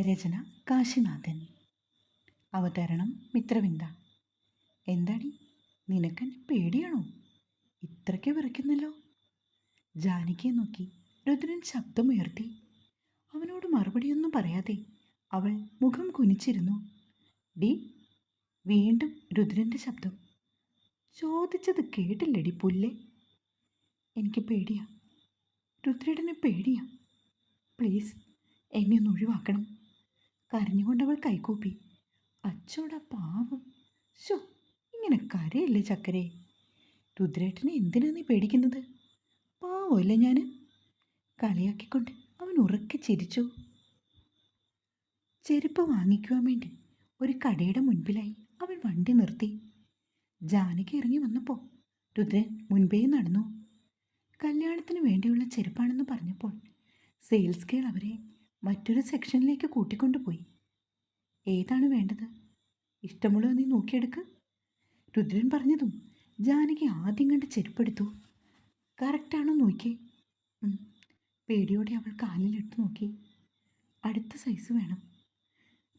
രചന കാശിനാഥൻ. അവതരണം മിത്രവിന്ദ. എന്താടി? നിനക്കെന്നെ പേടിയാണോ? ഇത്രയ്ക്ക് വിറയ്ക്കുന്നല്ലോ? ജാനകിയെ നോക്കി രുദ്രൻ ശബ്ദമുയർത്തി. അവനോട് മറുപടിയൊന്നും പറയാതെ അവൾ മുഖം കുനിച്ചിരുന്നു. ഡി വീണ്ടും രുദ്രന്റെ ശബ്ദം. ചോദിച്ചത് കേട്ടില്ലടി പുല്ലേ. എനിക്ക് പേടിയാ. രുദ്രേടനെ പേടിയാ. പ്ലീസ് എന്നെ ഒന്ന് ഒഴിവാക്കണം. കരഞ്ഞുകൊണ്ടവൾ കൈകൂപ്പി. അച്ചോടാ പാവം. ശോ ഇങ്ങനെ കരയല്ലേ ചക്കരെ? രുദ്രേട്ടനെ എന്തിനാ നീ പേടിക്കുന്നത്? പാവമല്ലേ ഞാൻ കളിയാക്കിക്കൊണ്ട് അവൻ ഉറക്കെ ചിരിച്ചു. ചെരുപ്പ് വാങ്ങിക്കുവാൻ വേണ്ടി ഒരു കടയുടെ മുൻപിലായി അവൻ വണ്ടി നിർത്തി. ജാനകി ഇറങ്ങി വന്നപ്പോൾ രുദ്രൻ മുൻപേ നടന്നു. കല്യാണത്തിന് വേണ്ടിയുള്ള ചെരുപ്പാണെന്ന് പറഞ്ഞപ്പോൾ സെയിൽസ് ഗേൾ അവരെ മറ്റൊരു സെക്ഷനിലേക്ക് കൂട്ടിക്കൊണ്ടുപോയി. ഏതാണ് വേണ്ടത്? ഇഷ്ടമുള്ളത് നീ നോക്കിയെടുക്ക്. രുദ്രൻ പറഞ്ഞതും ജാനകി ആദ്യം കണ്ട് ചെരുപ്പെടുത്തു. കറക്റ്റാണോ നോക്കി. പേടിയോടെ അവൾ കാലിലിട്ട് നോക്കി. അടുത്ത സൈസ് വേണം.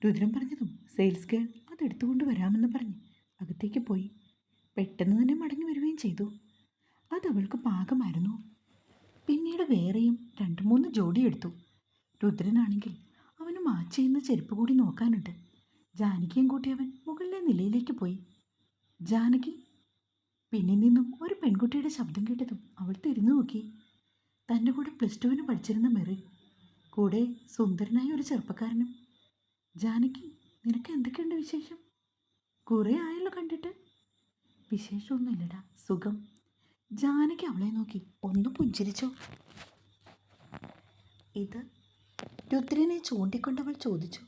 രുദ്രൻ പറഞ്ഞതും സെയിൽസ് ഗേൾ അതെടുത്തുകൊണ്ട് വരാമെന്ന് പറഞ്ഞ് അകത്തേക്ക് പോയി. പെട്ടെന്ന് തന്നെ മടങ്ങി വരികയും ചെയ്തു. അതവൾക്ക് പാകമായിരുന്നു. പിന്നീട് വേറെയും രണ്ട് മൂന്ന് ജോഡി എടുത്തു. രുദ്രനാണെങ്കിൽ അവന് മാച്ച് ചെയ്യുന്ന ചെരുപ്പ് കൂടി നോക്കാനുണ്ട്. ജാനകിയും കൂട്ടി അവൻ മുകളിലെ നിലയിലേക്ക് പോയി. ജാനകി പിന്നിൽ നിന്നും ഒരു പെൺകുട്ടിയുടെ ശബ്ദം കേട്ടതും അവൾ തിരിഞ്ഞു നോക്കി. തന്റെ കൂടെ പ്ലസ് ടുവിന് പഠിച്ചിരുന്ന മെറി കൂടെ സുന്ദരനായ ഒരു ചെറുപ്പക്കാരനും. ജാനകി നിനക്ക് എന്തൊക്കെയുണ്ട് വിശേഷം? കുറേ ആയല്ലോ കണ്ടിട്ട്. വിശേഷമൊന്നുമില്ലടാ സുഖം. ജാനകി അവളെ നോക്കി ഒന്ന് പുഞ്ചിരിച്ചോ? ഇത് രുദ്രനെ ചൂണ്ടിക്കൊണ്ടവൾ ചോദിച്ചു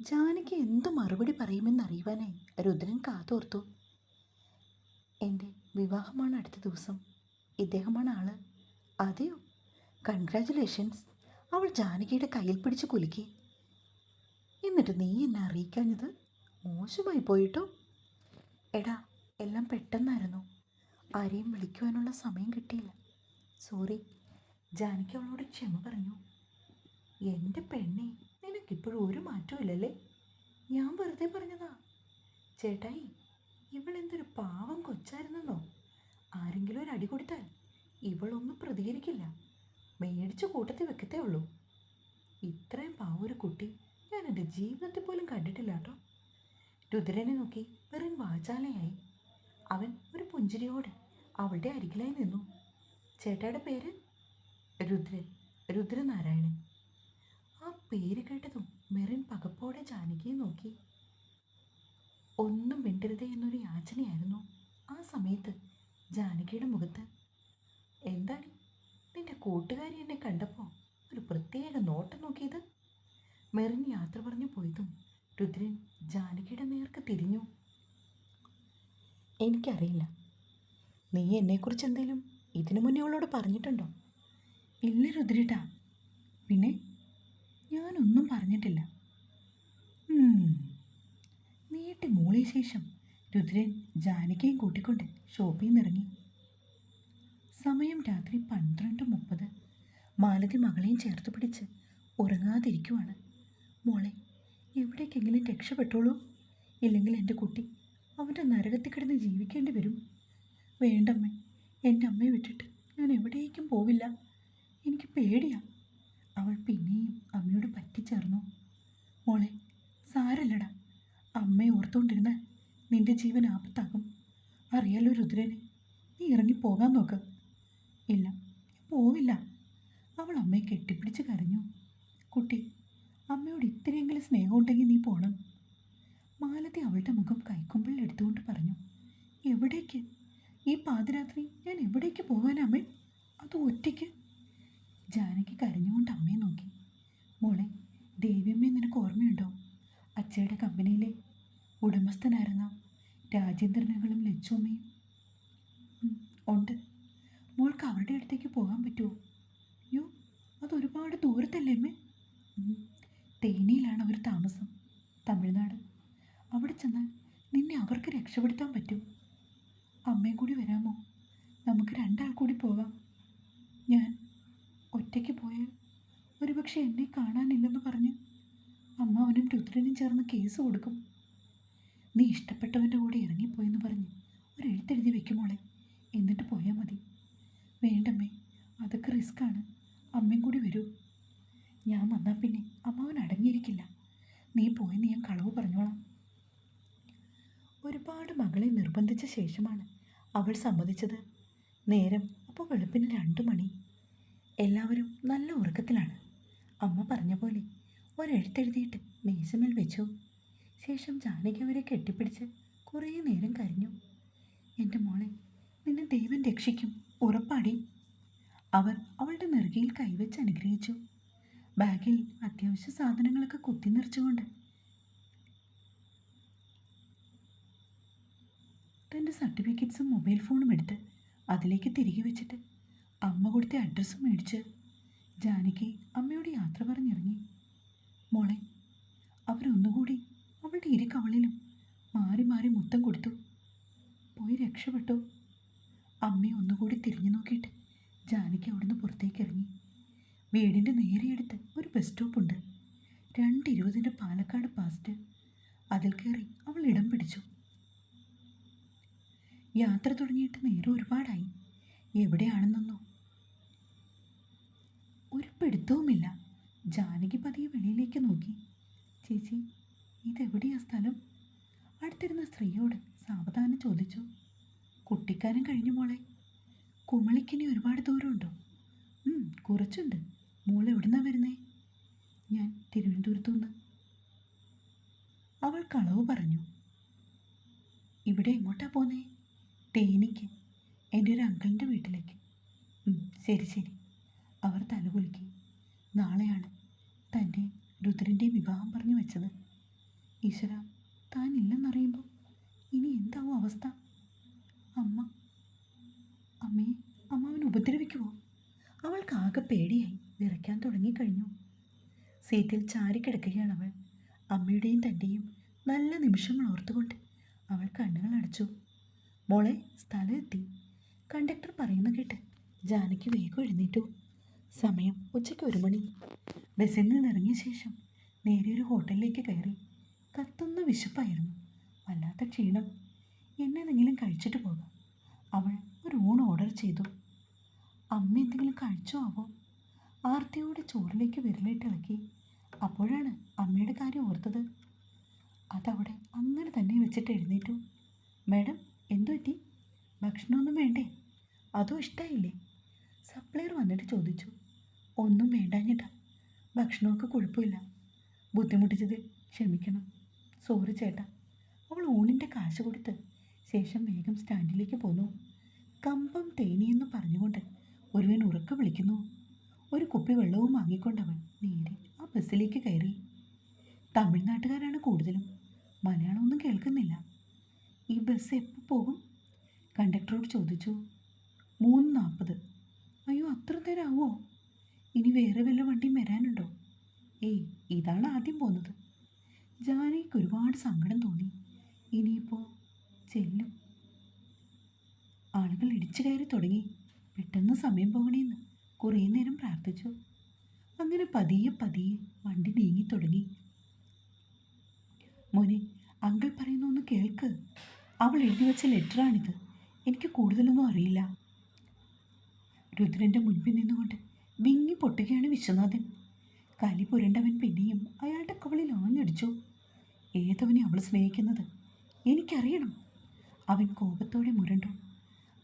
ജാനകി എന്തു മറുപടി പറയുമെന്നറിയുവാനായി രുദ്രൻ കാതോർത്തു. എന്റെ വിവാഹമാണ് അടുത്ത ദിവസം. ഇദ്ദേഹമാണ് ആൾ. അതെയോ? കൺഗ്രാചുലേഷൻസ് അവൾ ജാനകിയുടെ കയ്യിൽ പിടിച്ച് കുലുക്കി. എന്നിട്ട് നീ എന്നെ അറിയിക്കാഞ്ഞത്? മോശമായി പോയിട്ടോ? എടാ എല്ലാം പെട്ടെന്നായിരുന്നു. ആരെയും വിളിക്കുവാനുള്ള സമയം കിട്ടിയില്ല. സോറി. ജാനകി അവളോട് ക്ഷമ പറഞ്ഞു. എന്റെ പെണ്ണെ നിനക്കിപ്പോഴും ഒരു മാറ്റവും ഇല്ലല്ലേ? ഞാൻ വെറുതെ പറഞ്ഞതാ. ചേട്ടായി ഇവളെന്തൊരു പാവം കൊച്ചായിരുന്നെന്നോ ആരെങ്കിലും ഒരു അടി കൊടുത്താൽ ഇവളൊന്നും പ്രതികരിക്കില്ല. മേടിച്ച കൂട്ടത്തിൽ വെക്കത്തേ ഉള്ളൂ. ഇത്രയും പാവ ഒരു കുട്ടി ഞാൻ എന്റെ ജീവിതത്തിൽ പോലും കണ്ടിട്ടില്ല കേട്ടോ. രുദ്രനെ നോക്കി വെറും വാചാലയായി. അവൻ ഒരു പുഞ്ചിരിയോടെ അവളുടെ അരികിലായി നിന്നു. ചേട്ടായുടെ പേര് രുദ്രൻ. രുദ്രനാരായണൻ. പേര് കേട്ടതും മെറിൻ പകപ്പോടെ ജാനകിയെ നോക്കി. ഒന്നും മിണ്ടരുത് എന്നൊരു യാചനയായിരുന്നു ആ സമയത്ത് ജാനകിയുടെ മുഖത്ത്. എന്താണ് നിന്റെ കൂട്ടുകാരി എന്നെ കണ്ടപ്പോൾ ഒരു പ്രത്യേക നോട്ടം നോക്കിയത്? മെറിൻ യാത്ര പറഞ്ഞു പോയതും രുദ്രൻ ജാനകിയുടെ നേർക്ക് തിരിഞ്ഞു. എനിക്കറിയില്ല. നീ എന്നെക്കുറിച്ച് എന്തെങ്കിലും ഇതിനു മുന്നേ അവളോട് പറഞ്ഞിട്ടുണ്ടോ? ഇല്ല രുദ്രേട്ടാ. പിന്നെ? ഞാനൊന്നും പറഞ്ഞിട്ടില്ല. നീട്ടി മൂളിയ ശേഷം രുദ്രൻ ജാനകിയും കൂട്ടിക്കൊണ്ട് ഷോപ്പിൽ നിന്നിറങ്ങി സമയം രാത്രി പന്ത്രണ്ട് മുപ്പത്. മാലതി മകളെയും ചേർത്ത് പിടിച്ച് ഉറങ്ങാതിരിക്കുവാണ്. മോളെ എവിടേക്കെങ്കിലും രക്ഷപ്പെട്ടോളൂ. ഇല്ലെങ്കിൽ എന്റെ കുട്ടി അവന്റെ നരകത്തിൽ കിടന്ന് ജീവിക്കേണ്ടി വരും. വേണ്ടമ്മേ എന്റെ അമ്മയെ വിട്ടിട്ട് ഞാൻ എവിടേക്കും പോവില്ല. എനിക്ക് പേടിയാ. അവൾ പിന്നെയും അമ്മയോട് പറ്റിച്ചേർന്നു. മോളെ സാരല്ലടാ. അമ്മയെ ഓർത്തുകൊണ്ടിരുന്നാൽ നിന്റെ ജീവൻ ആപത്താകും. അറിയാലോ രുദ്രനെ നീ ഇറങ്ങി പോകാൻ നോക്ക്. ഇല്ല പോവില്ല. അവൾ അമ്മയെ കെട്ടിപ്പിടിച്ച് കരഞ്ഞു. കുട്ടി അമ്മയോട് ഇത്രയെങ്കിലും സ്നേഹമുണ്ടെങ്കിൽ നീ പോണം. മാലതി അവളുടെ മുഖം കൈക്കുമ്പിളിൽ എടുത്തുകൊണ്ട് പറഞ്ഞു. എവിടേക്ക്? ഈ പാതിരാത്രി ഞാൻ എവിടേക്ക് പോകാനമ്മേ അത് ഒറ്റയ്ക്ക് ജാനകി കരഞ്ഞുകൊണ്ട് അമ്മയെ നോക്കി മോളെ ദേവിയമ്മയെ നിനക്ക് ഓർമ്മയുണ്ടോ അച്ഛയുടെ കമ്പനിയിലെ ഉടമസ്ഥനായിരുന്ന രാജേന്ദ്രനകളും ലച്ചുമ്മയും. ഉണ്ട്. മോൾക്ക് അവരുടെ അടുത്തേക്ക് പോകാൻ പറ്റുമോ? അയ്യോ അതൊരുപാട് ദൂരത്തല്ലേ അമ്മേ? തേനിയിലാണ് അവർ താമസം. തമിഴ്നാട്. അവിടെ ചെന്നാൽ നിന്നെ അവർക്ക് രക്ഷപ്പെടുത്താൻ പറ്റും അമ്മയും കൂടി വരാമോ നമുക്ക് രണ്ടാൾ കൂടി പോകാം ഞാൻ ഒറ്റയ്ക്ക് പോയാൽ ഒരുപക്ഷെ എന്നെ കാണാനില്ലെന്ന് പറഞ്ഞ് രുദ്രനും കേസ് കൊടുക്കും. നീ ഇഷ്ടപ്പെട്ടവന്റെ കൂടെ ഇറങ്ങിപ്പോയെന്ന് പറഞ്ഞ് ഒരു എഴുത്തെഴുതി വെക്കുമോളെ എന്നിട്ട് പോയാൽ മതി. വേണ്ടമ്മേ അതൊക്കെ റിസ്ക്കാണ് അമ്മയും കൂടി വരൂ. ഞാൻ വന്നാൽ പിന്നെ അമ്മാവൻ അടങ്ങിയിരിക്കില്ല. നീ പോയെന്ന് ഞാൻ കളവ് പറഞ്ഞോളാം. ഒരുപാട് മകളെ നിർബന്ധിച്ച ശേഷമാണ് അവൾ സമ്മതിച്ചത്. നേരം അപ്പോൾ വെളുപ്പിന് രണ്ടു മണി. എല്ലാവരും നല്ല ഉറക്കത്തിലാണ്. അമ്മ പറഞ്ഞ പോലെ ഒരെഴുത്തെഴുതിയിട്ട് മേശമേൽ വെച്ചു. ശേഷം ജാനകി അവരെ കെട്ടിപ്പിടിച്ച് കുറേ നേരം കരഞ്ഞു. എന്റെ മോളെ നിന്നെ ദൈവം രക്ഷിക്കും ഉറപ്പാടി. അവർ അവളുടെ നെറുകയിൽ കൈവച്ച് അനുഗ്രഹിച്ചു. ബാഗിൽ അത്യാവശ്യ സാധനങ്ങളൊക്കെ കുത്തി നിറച്ചുകൊണ്ട് തന്റെ സർട്ടിഫിക്കറ്റ്സും മൊബൈൽ ഫോണും എടുത്ത് അതിലേക്ക് തിരികെ വെച്ചിട്ട് അമ്മ കൊടുത്ത അഡ്രസ്സും മേടിച്ച് ജാനകി അമ്മയോട് യാത്ര പറഞ്ഞിറങ്ങി. മോളെ കവളിലും മാറി മാറി മുത്തം കൊടുത്തു. പോയി രക്ഷപ്പെട്ടു. അമ്മി ഒന്നുകൂടി തിരിഞ്ഞു നോക്കിയിട്ട് ജാനകി അവിടുന്ന് പുറത്തേക്ക് ഇറങ്ങി. വീടിന്റെ നേരെയെടുത്ത് ഒരു ബസ് സ്റ്റോപ്പുണ്ട് രണ്ട് ഇരുപതിന്റെ പാലക്കാട് പാസ്റ്റ് അതിൽ കയറി അവൾ ഇടം പിടിച്ചു. യാത്ര തുടങ്ങിയിട്ട് നേരം ഒരുപാടായി. എവിടെയാണെന്നൊന്നോ. ഒരു പിടുത്തവുമില്ല. ജാനകി പതിയെ വെളിയിലേക്ക് നോക്കി. ചേച്ചി ഇതെവിടെയാ സ്ഥലം? അടുത്തിരുന്ന സ്ത്രീയോട് സാവധാനം ചോദിച്ചു. കുട്ടിക്കാരൻ കഴിഞ്ഞു മോളെ. കുമളിക്കിനി ഒരുപാട് ദൂരമുണ്ടോ? കുറച്ചുണ്ട്. മോൾ എവിടുന്നാ വരുന്നേ? ഞാൻ തിരുവനന്തപുരത്തു നിന്ന്. അവൾ കളവ് പറഞ്ഞു. ഇവിടെ എങ്ങോട്ടാ പോന്നേ? തേനിക്ക്. എന്റെ ഒരു അങ്കിളിന്റെ വീട്ടിലേക്ക്. ശരി ശരി. അവർ തലകുലുക്കി നാളെയാണ് തന്റെ രുദ്രന്റെയും വിവാഹം പറഞ്ഞു വെച്ചത്. ഈശ്വര താൻ ഇല്ലെന്നറിയുമ്പോൾ ഇനി എന്താവും അവസ്ഥ? അമ്മ അമ്മയെ അമ്മാവിന് ഉപദ്രവിക്കുമോ അവൾക്ക് ആകെ പേടിയായി വിറയ്ക്കാൻ തുടങ്ങിക്കഴിഞ്ഞു. സീറ്റിൽ ചാരിക്കിടക്കുകയാണ് അവൾ അമ്മയുടെയും തന്റെയും നല്ല നിമിഷങ്ങൾ ഓർത്തുകൊണ്ട് അവൾ കണ്ണുകൾ അടച്ചു. മോളെ സ്ഥലമെത്തി കണ്ടക്ടർ പറയുന്ന കേട്ട് ജാനകി വേഗം എഴുന്നേറ്റു. സമയം ഉച്ചയ്ക്ക് ഒരു മണി. ബസ്സിൽ നിന്ന് ഇറങ്ങിയ ശേഷം നേരെ ഒരു ഹോട്ടലിലേക്ക് കയറി. കത്തുന്ന വിശപ്പായിരുന്നു. വല്ലാത്ത ക്ഷീണം. എന്നെന്തെങ്കിലും കഴിച്ചിട്ട് പോകാം. അവൾ ഒരു ഊണ് ഓർഡർ ചെയ്തു. അമ്മ എന്തെങ്കിലും കഴിച്ചോ ആവോ ആർത്തിയോടെ ചോറിലേക്ക് വിരലിട്ടിളക്കി അപ്പോഴാണ് അമ്മയുടെ കാര്യം ഓർത്തത്. അതവിടെ അങ്ങനെ തന്നെ വെച്ചിട്ട് എഴുന്നേറ്റു. മാഡം എന്തു പറ്റി? ഭക്ഷണമൊന്നും വേണ്ടേ? അതോ ഇഷ്ടമായില്ലേ സപ്ലയർ വന്നിട്ട് ചോദിച്ചു. ഒന്നും വേണ്ടാഞ്ഞിട്ടാ. ഭക്ഷണമൊക്കെ കുഴപ്പമില്ല. ബുദ്ധിമുട്ടിച്ചതിൽ ക്ഷമിക്കണം. സോറി ചേട്ടാ. അവൾ ഊണിന്റെ കാശ് കൊടുത്ത് ശേഷം വേഗം സ്റ്റാൻഡിലേക്ക് പോന്നു. കമ്പം തേനിയെന്ന് പറഞ്ഞുകൊണ്ട് ഒരുവൻ ഉറക്ക വിളിക്കുന്നു. ഒരു കുപ്പി വെള്ളവും വാങ്ങിക്കൊണ്ടവൻ നേരെ ആ ബസ്സിലേക്ക് കയറി. തമിഴ്നാട്ടുകാരാണ് കൂടുതലും. മലയാളമൊന്നും കേൾക്കുന്നില്ല. ഈ ബസ് എപ്പോൾ പോകും? കണ്ടക്ടറോട് ചോദിച്ചു. മൂന്ന് നാൽപ്പത് അയ്യോ അത്ര നേരം ആവോ ഇനി വേറെ വല്ല വണ്ടിയും വരാനുണ്ടോ? ഏയ് ഇതാണ് ആദ്യം പോകുന്നത്. ജാനകിക്ക് ഒരുപാട് സങ്കടം തോന്നി. ഇനിയിപ്പോൾ ചെല്ലും. ആളുകൾ ഇടിച്ചു കയറി തുടങ്ങി. പെട്ടെന്ന് സമയം പോകണേന്ന് കുറേ നേരം പ്രാർത്ഥിച്ചു. അങ്ങനെ പതിയെ പതിയെ വണ്ടി നീങ്ങി തുടങ്ങി. മോനെ അങ്കിൾ പറയുന്ന ഒന്ന് കേൾക്ക്. അവൾ എഴുതി വെച്ച ലെറ്ററാണിത് എനിക്ക് കൂടുതലൊന്നും അറിയില്ല. രുദ്രന്റെ മുൻപിൽ നിന്നുകൊണ്ട് വിങ്ങി പൊട്ടുകയാണ് വിശ്വനാഥൻ. കലി പുരണ്ടവൻ പിന്നെയും അയാളുടെ കവളിൽ ആഞ്ഞടിച്ചു. ഏതവനെ അവൾ സ്നേഹിക്കുന്നത്? എനിക്കറിയണം. അവൻ കോപത്തോടെ മുരണ്ടു.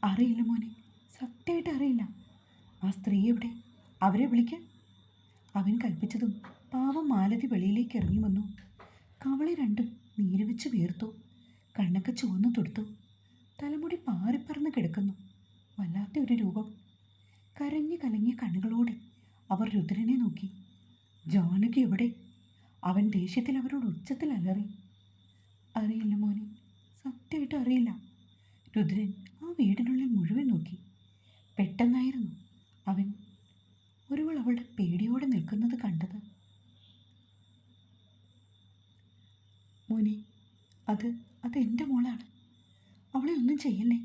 അറിയില്ല മോനെ സത്യമായിട്ട് അറിയില്ല. ആ സ്ത്രീ എവിടെ? അവരെ വിളിക്ക അവൻ കൽപ്പിച്ചതും പാവം മാലതി വെളിയിലേക്ക് ഇറങ്ങി വന്നു. കവളി രണ്ടും നീര് വെച്ച് വീർത്തു. കണ്ണൊക്കെ ചുവന്നു തൊടുത്തു. തലമുടി പാറിപ്പറന്ന് കിടക്കുന്നു. വല്ലാത്ത ഒരു രൂപം. കരഞ്ഞു കലങ്ങിയ കണ്ണുകളോടെ അവർ രുദ്രനെ നോക്കി. ജാനകി എവിടെ? അവൻ ദേഷ്യത്തിൽ അവരോട് ഉച്ചത്തിൽ അലറി അറിയില്ല മോനെ സത്യമായിട്ട് അറിയില്ല. രുദ്രൻ ആ വീടിനുള്ളിൽ മുഴുവൻ നോക്കി. പെട്ടെന്നായിരുന്നു അവൻ ഒരുവൾ അവളുടെ പേടിയോടെ നിൽക്കുന്നത് കണ്ടത്. മോനെ അത് അത് എന്റെ മോളാണ്. അവളെ ഒന്നും ചെയ്യല്ലേ?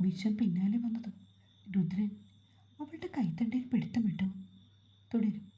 വിഷം പിന്നാലെ വന്നതും രുദ്രൻ അവളുടെ കൈത്തണ്ടയിൽ പിടുത്തമിട്ടു തുടരും.